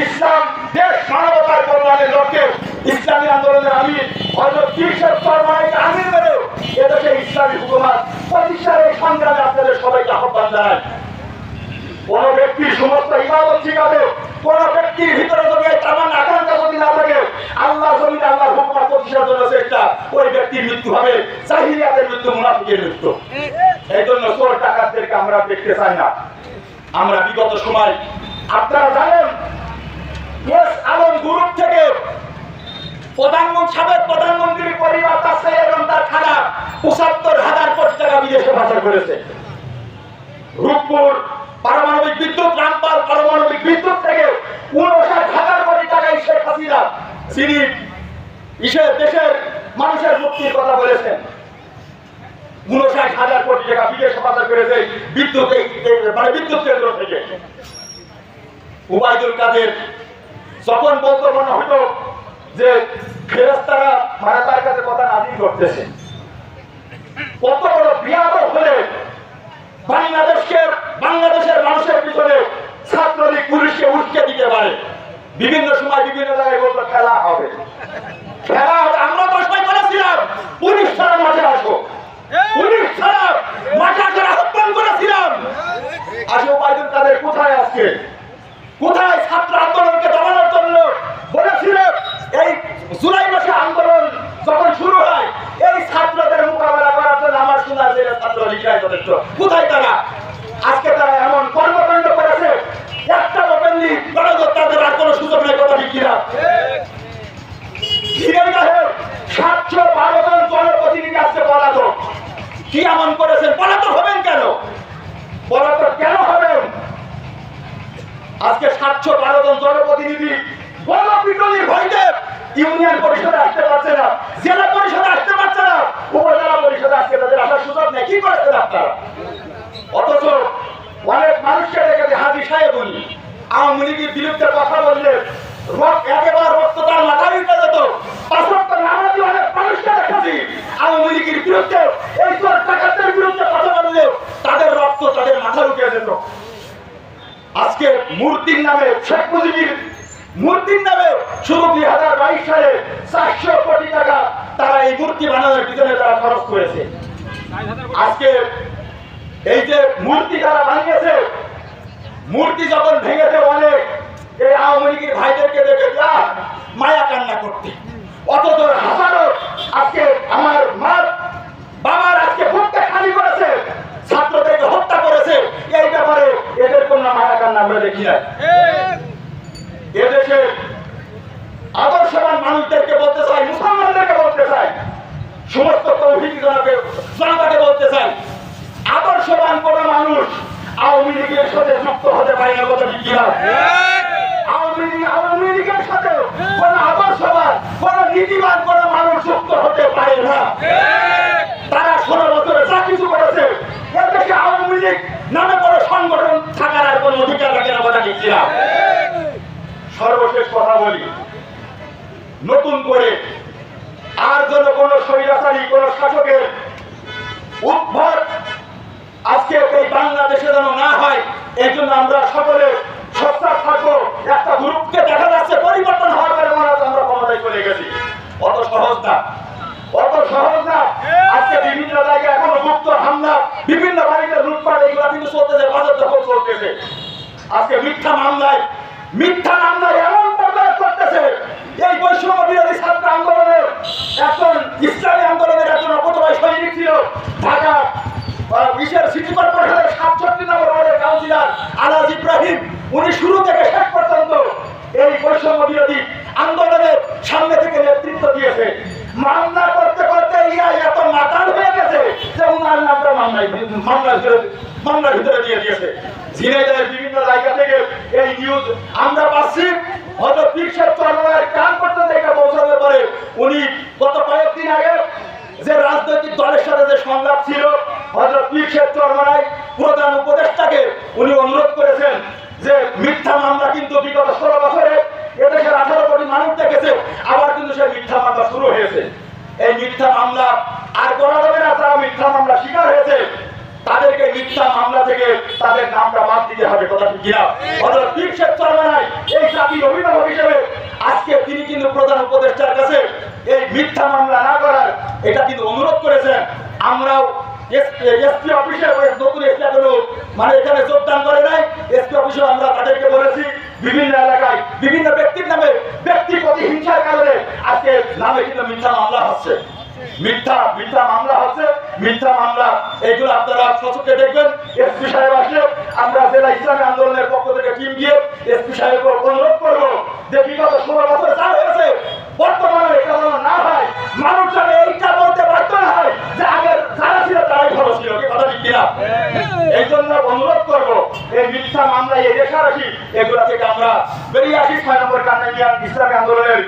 ইসলাম, দেশ মানবতার কল্যাণের লক্ষ্যে ইসলামী আন্দোলনের আমি হজরত তিরিশের ফরমাইকে আমির মেরেও এদেশে ইসলামী হুকুমাত প্রতিষ্ঠার এই সংগ্রামে আপনাদের সবাইকে আহ্বান জানাই। কোন ব্যক্তির সমস্ত ইবাদত শিখাবে কোন ব্যক্তির ভিতরে যদি এই তামান্না আকাঙ্ক্ষা যদি না থাকে আল্লাহ জমিনে আল্লাহর হুকুমাত প্রতিষ্ঠার জন্য চেষ্টা ওই ব্যক্তির মৃত্যু হবে চাহিদাদের মৃত্যু, মুনাফিকের মৃত্যু। এই জন্য চোর টাকাদেরকে আমরা দেখতে চাই না। আমরা বিগত সময় আপনারা জানেন প্রধানমন্ত্রী সাবেক প্রধানমন্ত্রীর পরিবার ছেলে এবং হাজার কোটি টাকা বিদেশে রূপপুর পারমাণবিক বিদ্যুৎ পারমাণবিক বিদ্যুৎ থেকে দেশের মানুষের মুক্তির কথা বলেছেন। উনষাট হাজার কোটি টাকা বিদেশে পাচার করেছে বিদ্যুৎ মানে বিদ্যুৎ কেন্দ্র থেকে। উবায়দুল কাদের যখন বলতো মনে হইতো যে ফেরেস্তারা তার কাছে কথা নাজির করতেছে। কত বড় বিয়াদ হলে বাংলাদেশকে, বাংলাদেশের মানুষের পিছনে ছাত্রলীগ পুলিশকে উস্কে দিতে পারে। বিভিন্ন সময় বিভিন্ন জায়গায় বলতো, খেলা হবে আমরা তো সবাই বলেছিলাম পুলিশ ছাড়া মাঠে আসো পুলিশ ছাড়া মাঠে আসার আহ্বান করেছিলাম আজ উপায়দুল কাদের কোথায় আজকে কোথায় ছাত্র আন্দোলনকে দমানোর জন্য বলেছিল এই জুলাই মাসে আন্দোলন যখন শুরু হয় এই ছাত্রদের মোকাবেলা করার জন্য আমার শোনা যে ছাত্র লিখায় যথেষ্ট কোথায় তারা আজকে তারা এমন কর্মকাণ্ড করেছে একটা ওপেনলি গণতন্ত্রের আর কোনো সুযোগ নেই কথা ঠিক কিনা ঝিনাইদহের সাতশো বারো জন জনপ্রতিনিধি আজকে পলাতক কি এমন করেছেন পলাতক হবেন কেন পলাতক কেন হবেন আজকে সাতশো বারো জন জনপ্রতিনিধি গণপিটনির ভয়তে ইউনিয়ন পরিষদে আসতে পারছে না, জেলা পরিষদে আসতে পারছে না, উপজেলা পরিষদে আজকে তাদের আসার সুযোগ নেই। কি করেছেন আপনারা? অথচ অনেক মানুষকে দেখে হাজি সাহেব উনি আওয়ামী লীগের বিরুদ্ধে কথা বললে রক্ত তার মাথায় যেত। দেখেছি কথা বললে তাদের রক্ত তাদের মাথায় উঠে যেত। আজকে মূর্তির নামে শেখ মুজিবের মূর্তির নামে শুধু দুই হাজার বাইশ সালে চারশো কোটি টাকা তারা এই মূর্তি বানানোর পিছনে তারা খরচ করেছে। আজকে এই যে মূর্তি তারা বানিয়েছে, মূর্তি যখন ভেঙেছে অনেক এই আওয়ামী লীগের ভাইদেরকে দেখে যা মায়া কান্না করতে অথচ হাজারো আজকে আমার মা বাবার আজকে ভোটটা খালি করেছে ছাত্রদেরকে হত্যা করেছে এই ব্যাপারে এদের কোনো মায়া কান্না আমরা দেখি না। এদেশে আদর্শবান মানুষদেরকে বলতে চাই, মুসলমানদেরকে বলতে চাই, সমস্ত তৌহিদ জনকে জনতাকে বলতে চাই, আদর্শবান কোন মানুষ আওয়ামী লীগের সাথে যুক্ত হতে পারে না, কথা লীগ আওয়ামী লীগের সাথে কোন আদর্শবান, কোন নীতিবান কোন মানুষ যুক্ত হতে পারে না তারা ষোলো বছরে যা কিছু করেছে এর দেশে আওয়ামী লীগ নামে কোনো সংগঠন থাকার আর কোনো অধিকার রাখে না কথা ঠিক কিনা? সর্বশেষ কথা বলি। নতুন করে আর যেন কোন স্বৈরাচারী, কোন শাসকের উদ্ভট আজকে এই বাংলাদেশে যেন না হয়, এই জন্য আমরা সকলে সস্তার থাকব। একটা গ্রুপকে দেখা যাচ্ছে, পরিবর্তন হওয়ার হচ্ছে আমরা ক্ষমতায় চলে গেছি। অত সহজ না অত সহজ না আজকে বিভিন্ন জায়গায় এখনও গুপ্ত হামলা বিভিন্ন বাড়িতে লুটপাট এগুলো কিন্তু চলতেছে বাজার দখল চলতেছে আজকে মিথ্যা মামলায় মিথ্যা মামলায় এমন পর্যায়ে করতেছে এই বৈষম্য বিরোধী ছাত্র আন্দোলনের একজন ইসলামী আন্দোলনের একজন অপতবাই সৈনিক ছিল ঢাকা আহ, সিটি কর্পোরেশনের সাতষট্টি নম্বর ওয়ার্ডের কাউন্সিলর আলাজ ইব্রাহিম। উনি শুরু থেকে শেষ পর্যন্ত এই বৈষম্য বিরোধী আন্দোলনের সামনে থেকে নেতৃত্ব দিয়েছে। মামলা করতে করতে ইয়া এত মাতাল হয়ে গেছে যে উনার নামটা মামলায় মামলার ভিতরে দিয়ে দিয়েছে ঝিনাইদহের বিভিন্ন জায়গা থেকে এই নিউজ আমরা পাচ্ছি। হয়তো পীরশের চরমের কান পর্যন্ত এটা পৌঁছাতে পারে উনি গত কয়েকদিন আগে যে রাজনৈতিক দলের সাথে যে সংলাপ ছিল হজরত পীর শেখ প্রধান উপদেষ্টাকে উনি অনুরোধ করেছেন যে মিথ্যা মামলা কিন্তু বিগত ষোলো বছরে এদেশের আঠারো কোটি মানুষ দেখেছে, আবার কিন্তু সেই মিথ্যা মামলা শুরু হয়েছে। এই মিথ্যা মামলা আর করা যাবে না, তারা মিথ্যা মামলা অনুরোধ করেছেন। আমরাও এসপি অফিসে নতুন মানে এখানে যোগদান করে নাই। এসপি অফিসে আমরা তাদেরকে বলেছি, বিভিন্ন এলাকায় বিভিন্ন ব্যক্তির নামে ব্যক্তি প্রতিহিংসার কারণে আজকে নামে কিন্তু মিথ্যা মামলা হচ্ছে। মিথ্যা মিথ্যা মিথ্যা মামলা, এগুলো আপনারা সচক্ষে দেখবেন। এসপি সাহেব আসলে আমরা জেলা ইসলামী আন্দোলনের পক্ষ থেকে টিম গিয়ে এসপি সাহেবকে অনুরোধ করব যে বিগত ষোলো বছর যা হয়েছে, বর্তমানে এটা না হয়, মানুষ এইটা বলতে বাধ্য না হয় যে আগের যারা ছিল তারাই ভালো ছিল কথা কিনা? এই জন্য অনুরোধ করব, এই মিথ্যা মামলা, এই রেখারাখি এগুলা থেকে আমরা বেরিয়ে আসি। ছয় নম্বর কান্না ইসলামী আন্দোলনের